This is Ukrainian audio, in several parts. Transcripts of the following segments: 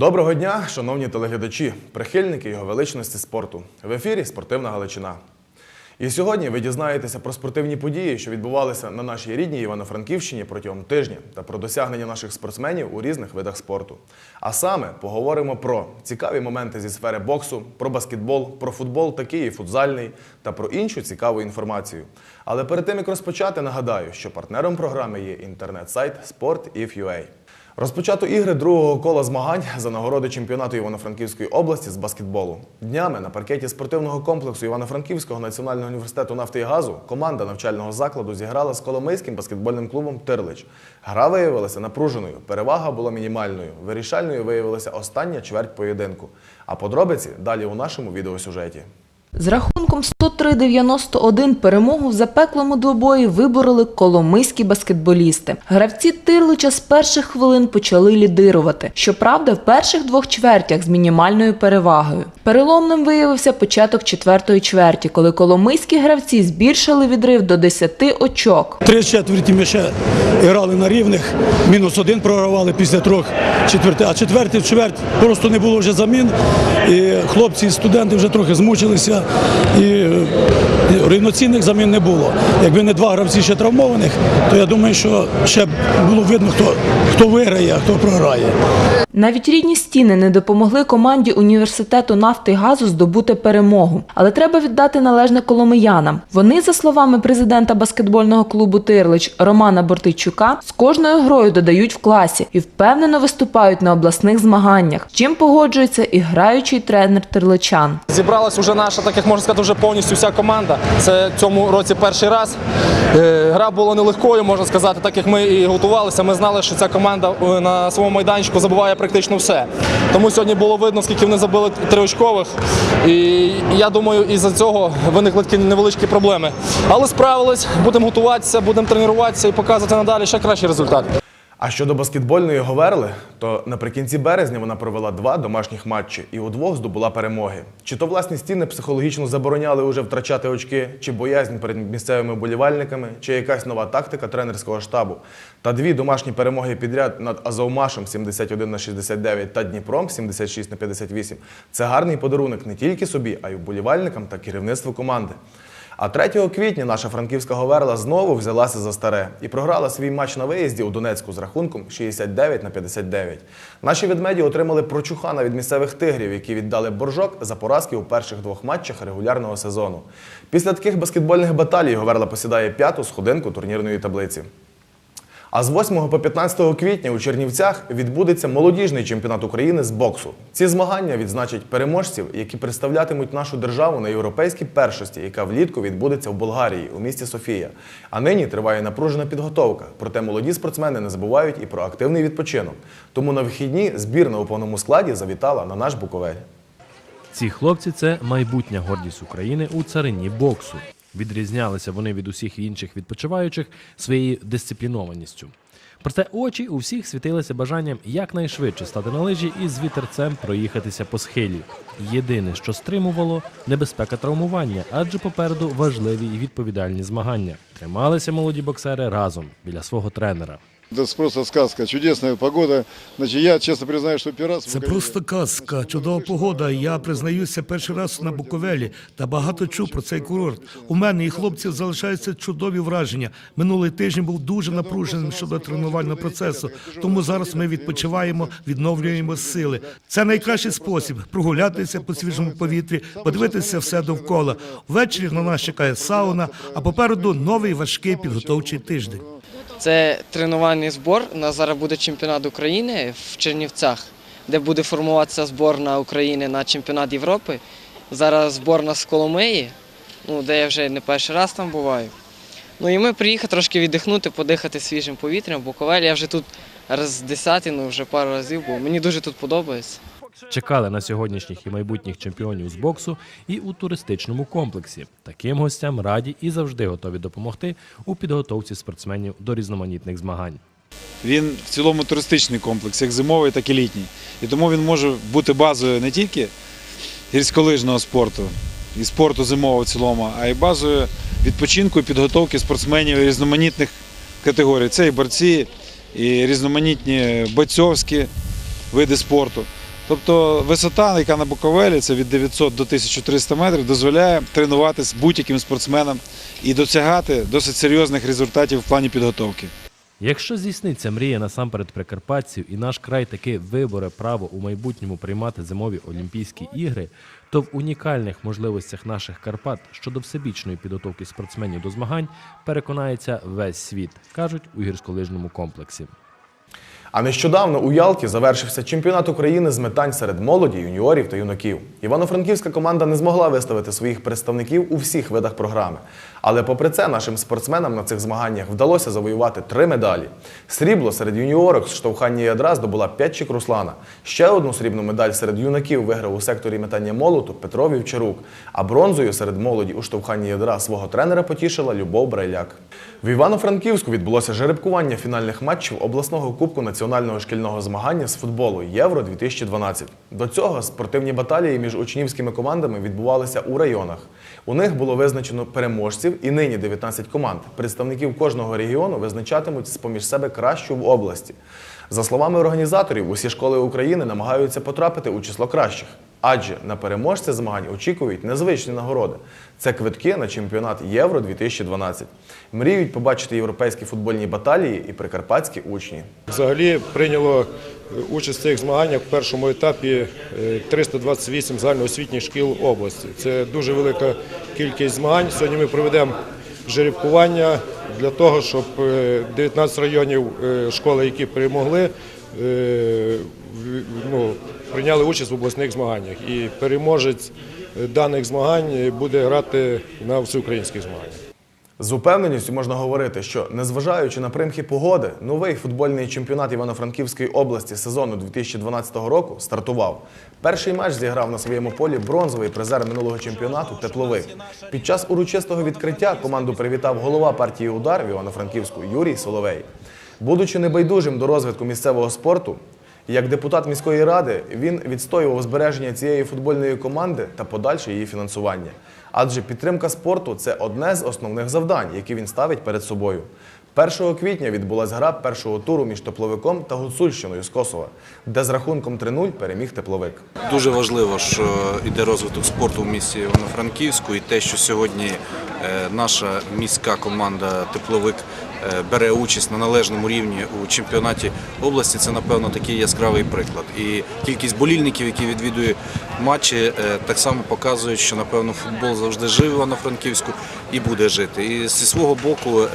Доброго дня, шановні телеглядачі, прихильники його величності спорту. В ефірі Спортивна Галичина. І сьогодні ви дізнаєтеся про спортивні події, що відбувалися на нашій рідній Івано-Франківщині протягом тижня та про досягнення наших спортсменів у різних видах спорту. А саме поговоримо про цікаві моменти зі сфери боксу, про баскетбол, про футбол, такий і футзальний та про іншу цікаву інформацію. Але перед тим як розпочати, нагадаю, що партнером програми є інтернет-сайт Sport.if.ua. Розпочато ігри другого кола змагань за нагороди чемпіонату Івано-Франківської області з баскетболу. Днями на паркеті спортивного комплексу Івано-Франківського національного університету нафти і газу команда навчального закладу зіграла з Коломийським баскетбольним клубом Тирлич. Гра виявилася напруженою, перевага була мінімальною. Вирішальною виявилася остання чверть поєдинку. А подробиці далі у нашому відеосюжеті. З рахунком 103-91 перемогу в запеклому двобої вибороли коломийські баскетболісти. Гравці Тирлича з перших хвилин почали лідирувати. Щоправда, в перших двох чвертях з мінімальною перевагою. Переломним виявився початок четвертої чверті, коли коломийські гравці збільшили відрив до 10 очок. Три четверті ми ще грали на рівних, мінус один програвали після трьох четверти, а четвертий чверть просто не було вже замін. І хлопці, і студенти вже трохи змучилися, і рівноцінних замін не було. Якби не два гравці ще травмованих, то я думаю, що ще б було видно, хто, хто виграє, а хто програє. Навіть рідні стіни не допомогли команді університету нафти і газу здобути перемогу. Але треба віддати належне коломиянам. Вони, за словами президента баскетбольного клубу Тирлич Романа Бортийчука, з кожною грою додають в класі і впевнено виступають на обласних змаганнях. Чим погоджується і граючий тренер тирличан. Зібралась уже наша, так як можна сказати, вже повністю вся команда. Це в цьому році перший раз. Е, Гра була нелегкою, можна сказати, так як ми і готувалися. Ми знали, що ця команда е, на своєму майданчику забуває практично все. Тому сьогодні було видно, скільки вони забили триочкових. І я думаю, із-за цього виникли такі невеличкі проблеми. Але справились, будемо готуватися, будемо тренуватися і показувати надалі ще кращий результат. А щодо баскетбольної Говерли, то наприкінці березня вона провела два домашніх матчі і у двох здобула перемоги. Чи то власні стіни психологічно забороняли уже втрачати очки, чи боязнь перед місцевими болівальниками, чи якась нова тактика тренерського штабу. Та дві домашні перемоги підряд над Азовмашем 71 на 69 та Дніпром 76 на 58 – це гарний подарунок не тільки собі, а й вболівальникам та керівництву команди. А 3 квітня наша франківська Говерла знову взялася за старе і програла свій матч на виїзді у Донецьку з рахунком 69 на 59. Наші ведмеді отримали прочухана від місцевих тигрів, які віддали боржок за поразки у перших двох матчах регулярного сезону. Після таких баскетбольних баталій Говерла посідає п'яту сходинку турнірної таблиці. А з 8 по 15 квітня у Чернівцях відбудеться молодіжний чемпіонат України з боксу. Ці змагання відзначать переможців, які представлятимуть нашу державу на європейській першості, яка влітку відбудеться в Болгарії у місті Софія. А нині триває напружена підготовка. Проте молоді спортсмени не забувають і про активний відпочинок. Тому на вихідні збірна у повному складі завітала на наш Буковель. Ці хлопці це майбутня гордість України у царині боксу. Відрізнялися вони від усіх інших відпочиваючих своєю дисциплінованістю. Проте очі у всіх світилися бажанням якнайшвидше стати на лижі і з вітерцем проїхатися по схилі. Єдине, що стримувало небезпека травмування, адже попереду важливі і відповідальні змагання. Трималися молоді боксери разом біля свого тренера. Это просто сказка, чудесная погода. Значит, я честно признаю, первый раз... Це просто казка, чудова погода. Я признаюся перший раз на Буковелі та багато чув про цей курорт. У мене і хлопців залишаються чудові враження. Минулий тиждень був дуже напруженим щодо тренувального процесу. Тому зараз ми відпочиваємо, відновлюємо сили. Це найкращий спосіб прогулятися по свіжому повітрі, подивитися все довкола. Ввечері на нас чекає сауна, а попереду новий важкий підготовчий тиждень. Це тренувальний збор. У нас зараз буде чемпіонат України в Чернівцях, де буде формуватися зборна України на чемпіонат Європи. Зараз зборна з Коломиї, ну, де я вже не перший раз там буваю. Ну і ми приїхали трошки віддихнути, подихати свіжим повітрям. Буковель. Я вже тут раз десятий, ну вже пару разів був. Мені дуже тут подобається. Чекали на сьогоднішніх і майбутніх чемпіонів з боксу і у туристичному комплексі. Таким гостям раді і завжди готові допомогти у підготовці спортсменів до різноманітних змагань. Він в цілому туристичний комплекс, як зимовий, так і літній. І тому він може бути базою не тільки гірськолижного спорту і спорту зимового в цілому, а й базою відпочинку і підготовки спортсменів різноманітних категорій. Це і борці, і різноманітні бойцовські види спорту. Тобто висота, яка на Буковелі, це від 900 до 1300 метрів, дозволяє тренуватись будь-яким спортсменам і досягати досить серйозних результатів в плані підготовки. Якщо здійсниться мрія насамперед прикарпатців і наш край таки виборе право у майбутньому приймати зимові Олімпійські ігри, то в унікальних можливостях наших Карпат щодо всебічної підготовки спортсменів до змагань переконається весь світ, кажуть у гірськолижному комплексі. А нещодавно у Ялті завершився чемпіонат України з метань серед молоді, юніорів та юнаків. Івано-Франківська команда не змогла виставити своїх представників у всіх видах програми. Але попри це нашим спортсменам на цих змаганнях вдалося завоювати три медалі. Срібло серед юніорок з штовхання ядра здобула П'ятчик Руслана. Ще одну срібну медаль серед юнаків виграв у секторі метання молоту Петро Вівчарук. А бронзою серед молоді у штовханні ядра свого тренера потішила Любов Брайляк. В Івано-Франківську відбулося жеребкування фінальних матчів обласного кубку національного шкільного змагання з футболу Євро 2012. До цього спортивні баталії між учнівськими командами відбувалися у районах. У них було визначено переможців, і нині 19 команд. Представників кожного регіону визначатимуть з-поміж себе кращу в області. За словами організаторів, усі школи України намагаються потрапити у число кращих. Адже на переможця змагань очікують незвичні нагороди. Це квитки на чемпіонат Євро 2012. Мріють побачити європейські футбольні баталії і прикарпатські учні. Взагалі прийняло е, участь в цих змаганнях в першому етапі е, 328 загальноосвітніх шкіл області. Це дуже велика кількість змагань. Сьогодні ми проведемо жеребкування для того, щоб е, 19 районів е, школи, які перемогли, е, ну, прийняли участь в обласних змаганнях. І переможець е, даних змагань е, буде грати на всеукраїнських змаганнях. З упевненістю можна говорити, що незважаючи на примхи погоди, новий футбольний чемпіонат Івано-Франківської області сезону 2012 року стартував. Перший матч зіграв на своєму полі бронзовий призер минулого чемпіонату Тепловик. Під час урочистого відкриття команду привітав голова партії Удар в Івано-Франківську Юрій Соловей. Будучи небайдужим до розвитку місцевого спорту, як депутат міської ради він відстоював збереження цієї футбольної команди та подальше її фінансування. Адже підтримка спорту це одне з основних завдань, які він ставить перед собою. 1 квітня відбулась гра першого туру між тепловиком та Гуцульщиною з Косова, де з рахунком 3-0 переміг тепловик. Дуже важливо, що йде розвиток спорту в місті Івано-Франківську, і те, що сьогодні е, наша міська команда Тепловик бере участь на належному рівні у чемпіонаті області, це напевно такий яскравий приклад. І кількість болільників, які відвідують матчі, е, так само показують, що напевно футбол завжди жив Івано-Франківську і буде жити. І зі свого боку, е,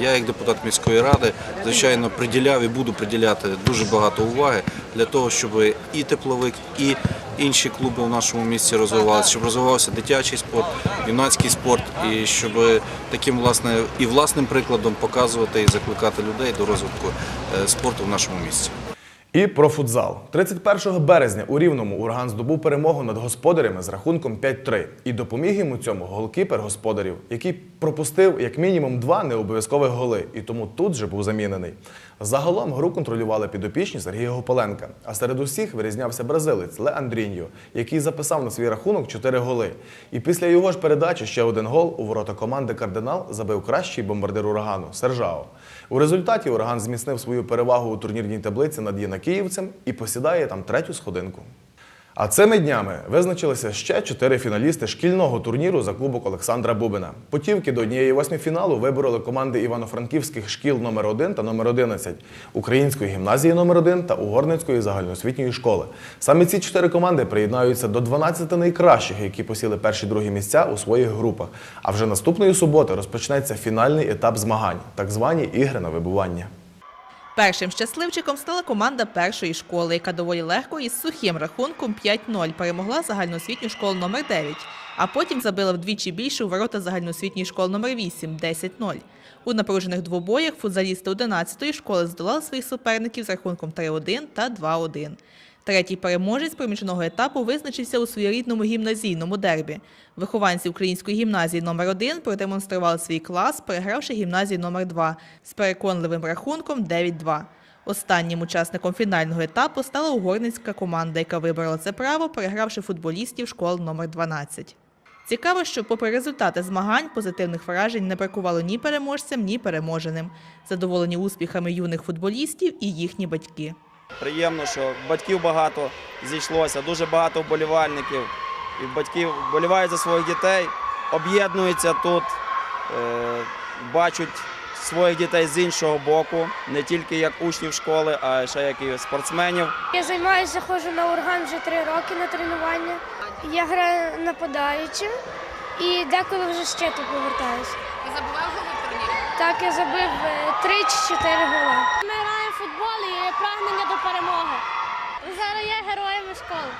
я як депутат міської ради, звичайно, приділяв і буду приділяти дуже багато уваги для того, щоб і тепловик, і інші клуби в нашому місті розвивалися, щоб розвивався дитячий спорт, юнацький спорт, і щоб таким власне і власним прикладом показувати і закликати людей до розвитку е, спорту в нашому місті. І про футзал. 31 березня у Рівному Ураган здобув перемогу над господарями з рахунком 5-3. І допоміг йому цьому голкіпер господарів, який пропустив як мінімум два необов'язкових голи, і тому тут же був замінений. Загалом гру контролювали підопічні Сергія Гополенка. А серед усіх вирізнявся бразилець Ле Андріньо, який записав на свій рахунок 4 голи. І після його ж передачі ще один гол у ворота команди Кардинал забив кращий бомбардир урагану Сержао. У результаті ураган зміцнив свою перевагу у турнірній таблиці над Єнакіївцем і посідає там третю сходинку. А цими днями визначилися ще чотири фіналісти шкільного турніру за кубок Олександра Бубина. Путівки до однієї восьмифіналу вибороли команди івано-франківських шкіл номер 1 та номер 11, Української гімназії номер 1 та Угорницької загальноосвітньої школи. Саме ці чотири команди приєднаються до 12 найкращих, які посіли перші-другі місця у своїх групах. А вже наступної суботи розпочнеться фінальний етап змагань, так звані ігри на вибування. Першим щасливчиком стала команда першої школи, яка доволі легко із сухим рахунком 5-0 перемогла загальноосвітню школу номер 9, а потім забила вдвічі більше у ворота загальноосвітньої школи номер 8 – 10-0. У напружених двобоях футзалісти 11-ї школи здолали своїх суперників з рахунком 3-1 та 2-1. Третій переможець проміжного етапу визначився у своєрідному гімназійному дербі. Вихованці української гімназії номер 1 продемонстрували свій клас, перегравши гімназію номер 2 з переконливим рахунком 9-2. Останнім учасником фінального етапу стала угорницька команда, яка вибрала це право, перегравши футболістів школ номер 12. Цікаво, що попри результати змагань, позитивних вражень не бракувало ні переможцям, ні переможеним. Задоволені успіхами юних футболістів і їхні батьки. Приємно, що батьків багато зійшлося, дуже багато вболівальників. І батьків вболівають за своїх дітей, об'єднуються тут, е, бачать своїх дітей з іншого боку, не тільки як учнів школи, а ще як і спортсменів. Я займаюся, ходжу на орган вже три роки на тренування. Я граю нападаючим і деколи вже ще тут повертаюся. Ти забував голи в турнірі? Так, я забив е, три чи чотири гола. Футбол і прагнення до перемоги. Зараз є героями школи.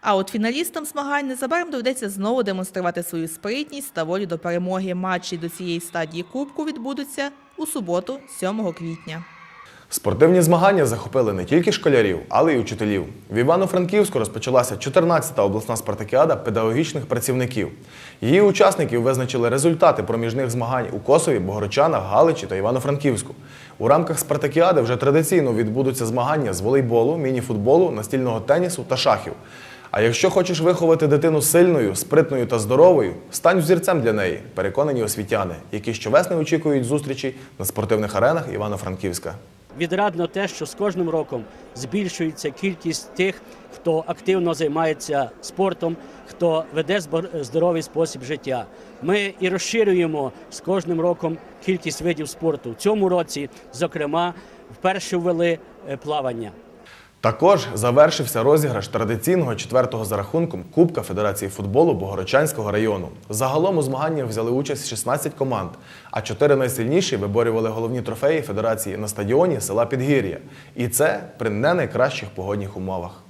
А от фіналістам змагань незабаром доведеться знову демонструвати свою спритність та волю до перемоги. Матчі до цієї стадії кубку відбудуться у суботу, 7 квітня. Спортивні змагання захопили не тільки школярів, але й учителів. В Івано-Франківську розпочалася 14-та обласна спартакіада педагогічних працівників. Її учасників визначили результати проміжних змагань у Косові, Богородчанах, Галичі та Івано-Франківську. У рамках спартакіади вже традиційно відбудуться змагання з волейболу, мініфутболу, настільного тенісу та шахів. А якщо хочеш виховати дитину сильною, спритною та здоровою, стань взірцем для неї, переконані освітяни, які щовесни очікують зустрічей на спортивних аренах Івано-Франківська. Відрадно те, що з кожним роком збільшується кількість тих, хто активно займається спортом, хто веде здоровий спосіб життя. Ми і розширюємо з кожним роком кількість видів спорту. В цьому році, зокрема, вперше ввели е, плавання. Також завершився розіграш традиційного четвертого за рахунком Кубка Федерації футболу Богородчанського району. Загалом у змаганнях взяли участь 16 команд, а чотири найсильніші виборювали головні трофеї Федерації на стадіоні села Підгір'я. І це при не найкращих погодних умовах.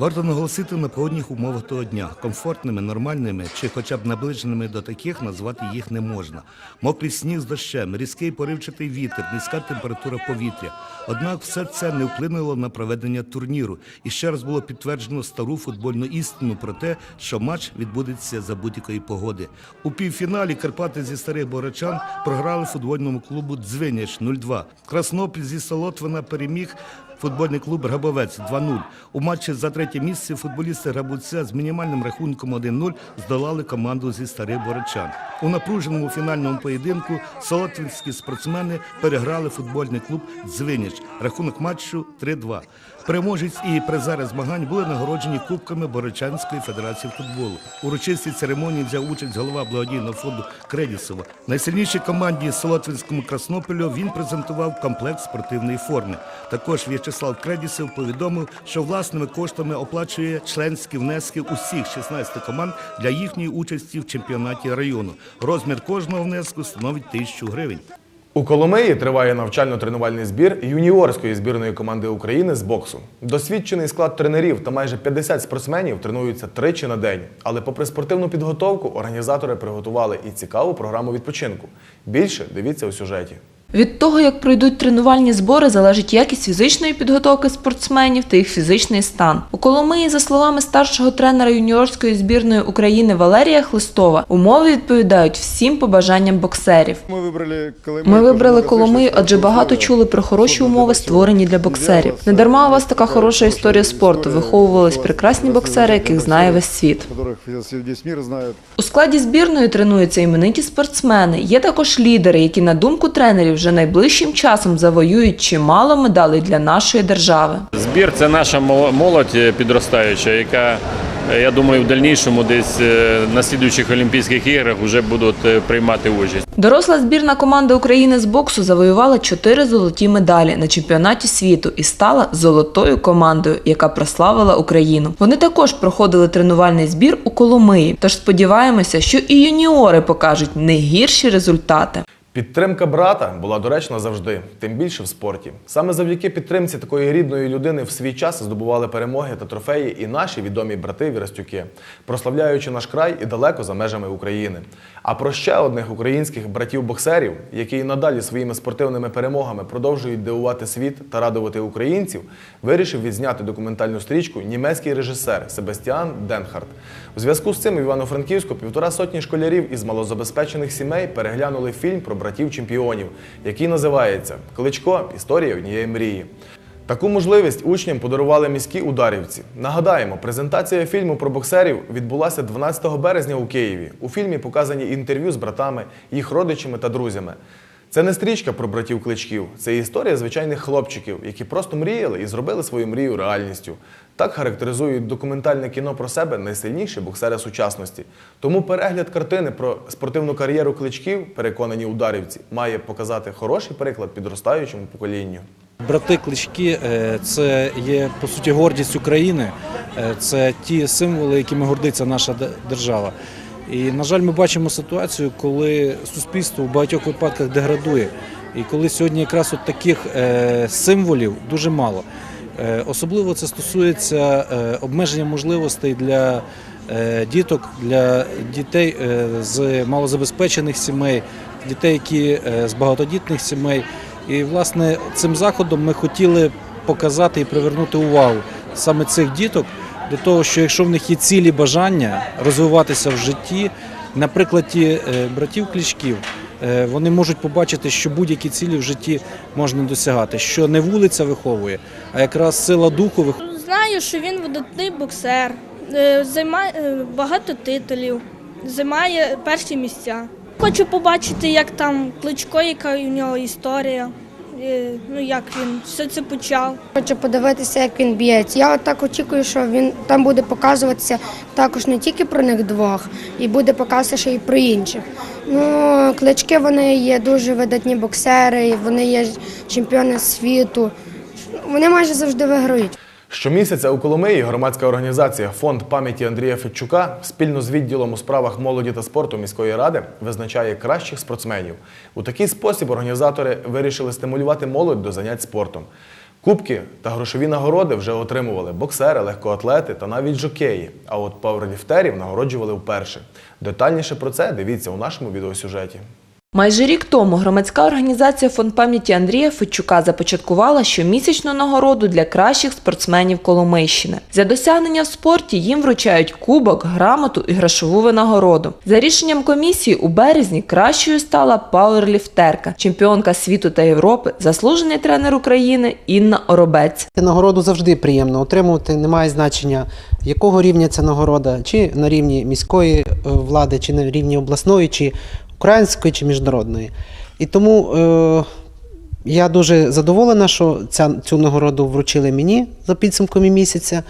Варто наголосити на погодних умовах того дня. Комфортними, нормальними чи хоча б наближеними до таких назвати їх не можна. Мокрий сніг з дощем, різкий поривчатий вітер, низька температура повітря. Однак все це не вплинуло на проведення турніру. І ще раз було підтверджено стару футбольну істину про те, що матч відбудеться за будь-якої погоди. У півфіналі Карпати зі старих борочан програли футбольному клубу Дзвиняч 0-2. Краснопіль зі Солотвина переміг Футбольний клуб Грабовець 2-0. У матчі за третє місце футболісти Грабовця з мінімальним рахунком 1-0 здолали команду зі старих борочан. У напруженому фінальному поєдинку солотвинські спортсмени переграли футбольний клуб Дзвиніч. Рахунок матчу 3-2. Переможець і призери змагань були нагороджені кубками Борочанської федерації футболу. У урочистій церемонії взяв участь голова благодійного фонду Кредісова. Найсильнішій команді Солотвинському Краснопілю він презентував комплект спортивної форми. Також В'ячеслав Кредісов повідомив, що власними коштами оплачує членські внески усіх 16 команд для їхньої участі в чемпіонаті району. Розмір кожного внеску становить тисячу гривень. У Коломиї триває навчально-тренувальний збір юніорської збірної команди України з боксу. Досвідчений склад тренерів та майже 50 спортсменів тренуються тричі на день. Але попри спортивну підготовку, організатори приготували і цікаву програму відпочинку. Більше дивіться у сюжеті. Від того, як пройдуть тренувальні збори, залежить якість фізичної підготовки спортсменів та їх фізичний стан. У Коломиї, за словами старшого тренера юніорської збірної України Валерія Хлистова, умови відповідають всім побажанням боксерів. Ми вибрали Коломию. Ми вибрали Коломию, адже багато чули про хороші умови, створені для боксерів. Не дарма у вас така хороша історія спорту. Виховувались прекрасні боксери, яких знає весь світ. У складі збірної тренуються імениті спортсмени. Є також лідери, які, на думку тренерів, вже найближчим часом завоюють чимало медалей для нашої держави. Збір це наша мол- молодь е, підростаюча, яка, е, я думаю, в дальнішому десь е, на слідуючих Олімпійських іграх вже будуть приймати участь. Доросла збірна команда України з боксу завоювала чотири золоті медалі на чемпіонаті світу і стала золотою командою, яка прославила Україну. Вони також проходили тренувальний збір у Коломиї. Тож сподіваємося, що і юніори покажуть не гірші результати. Підтримка брата була доречна завжди, тим більше в спорті. Саме завдяки підтримці такої рідної людини в свій час здобували перемоги та трофеї і наші відомі брати Вірастюки, прославляючи наш край і далеко за межами України. А про ще одних українських братів-боксерів, які і надалі своїми спортивними перемогами продовжують дивувати світ та радувати українців, вирішив відзняти документальну стрічку німецький режисер Себастіан Денхарт. У зв'язку з цим в Івано-Франківську півтора сотні школярів із малозабезпечених сімей переглянули фільм про братів-чемпіонів, який називається Кличко Історія однієї мрії. Таку можливість учням подарували міські ударівці. Нагадаємо, презентація фільму про боксерів відбулася 12 березня у Києві. У фільмі показані інтерв'ю з братами, їх родичами та друзями. Це не стрічка про братів кличків, це історія звичайних хлопчиків, які просто мріяли і зробили свою мрію реальністю. Так характеризують документальне кіно про себе найсильніші боксери сучасності. Тому перегляд картини про спортивну кар'єру кличків, переконані ударівці, має показати хороший приклад підростаючому поколінню. Брати клички е, це є по суті гордість України, е, це ті символи, якими гордиться наша держава. І, на жаль, ми бачимо ситуацію, коли суспільство в багатьох випадках деградує. І коли сьогодні якраз от таких е, символів дуже мало. Е, Особливо це стосується е, обмеження можливостей для діток, для дітей з малозабезпечених сімей, дітей, які з багатодітних сімей. І власне цим заходом ми хотіли показати і привернути увагу саме цих діток до того, що якщо в них є цілі бажання розвиватися в житті, на прикладі е, братів клічків, е, вони можуть побачити, що будь-які цілі в житті можна досягати, що не вулиця виховує, а якраз сила духу виховує. Знаю, що він видатний боксер, е, займає багато титулів, займає перші місця. Хочу побачити, як там кличко, яка у нього історія, ну як він все це почав. Хочу подивитися, як він б'ється. Я так очікую, що він там буде показуватися також не тільки про них двох, і буде показуватися ще й про інших. Ну, клички вони є дуже видатні боксери, вони є чемпіони світу. Вони майже завжди виграють. Щомісяця у Коломиї громадська організація Фонд пам'яті Андрія Федчука спільно з відділом у справах молоді та спорту міської ради визначає кращих спортсменів. У такий спосіб організатори вирішили стимулювати молодь до занять спортом. Кубки та грошові нагороди вже отримували боксери, легкоатлети та навіть жокеї. А от пауерліфтерів нагороджували вперше. Детальніше про це дивіться у нашому відеосюжеті. Майже рік тому громадська організація Фонд пам'яті Андрія Федчука започаткувала щомісячну нагороду для кращих спортсменів Коломийщини. За досягнення в спорті їм вручають кубок, грамоту і грошову винагороду. За рішенням комісії у березні кращою стала пауерліфтерка, чемпіонка світу та Європи, заслужений тренер України Інна Оробець. Нагороду завжди приємно отримувати. Немає значення, якого рівня ця нагорода, чи на рівні міської е, влади, чи на рівні обласної, чи української, чи міжнародної. І тому е, я дуже задоволена, що ця, цю нагороду вручили мені за підсумками місяця.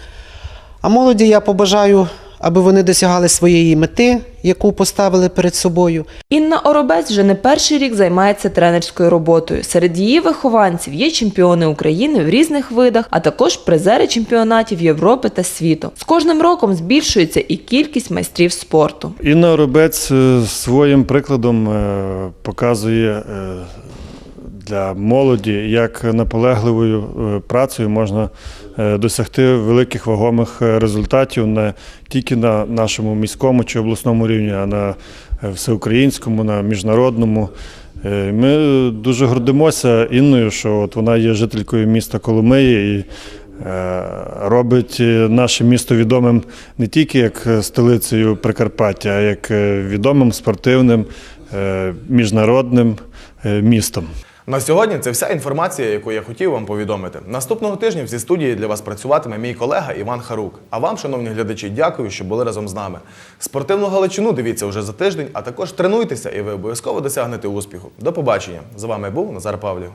А молоді я побажаю, аби вони досягали своєї мети, яку поставили перед собою. Інна Оробець вже не перший рік займається тренерською роботою. Серед її вихованців є чемпіони України в різних видах, а також призери чемпіонатів Європи та світу. З кожним роком збільшується і кількість майстрів спорту. Інна Робець е, своїм прикладом е, показує е, для молоді, як наполегливою е, працею можна е, досягти великих вагомих е, результатів не тільки на нашому міському чи обласному рівні, а на всеукраїнському, на міжнародному. Ми дуже гордимося Інною, що от вона є жителькою міста Коломиї і робить наше місто відомим не тільки як столицею Прикарпаття, а як відомим спортивним міжнародним містом. На сьогодні це вся інформація, яку я хотів вам повідомити. Наступного тижня цій студії для вас працюватиме мій колега Іван Харук. А вам, шановні глядачі, дякую, що були разом з нами. Спортивну галичину дивіться вже за тиждень, а також тренуйтеся, і ви обов'язково досягнете успіху. До побачення! З вами був Назар Павлів.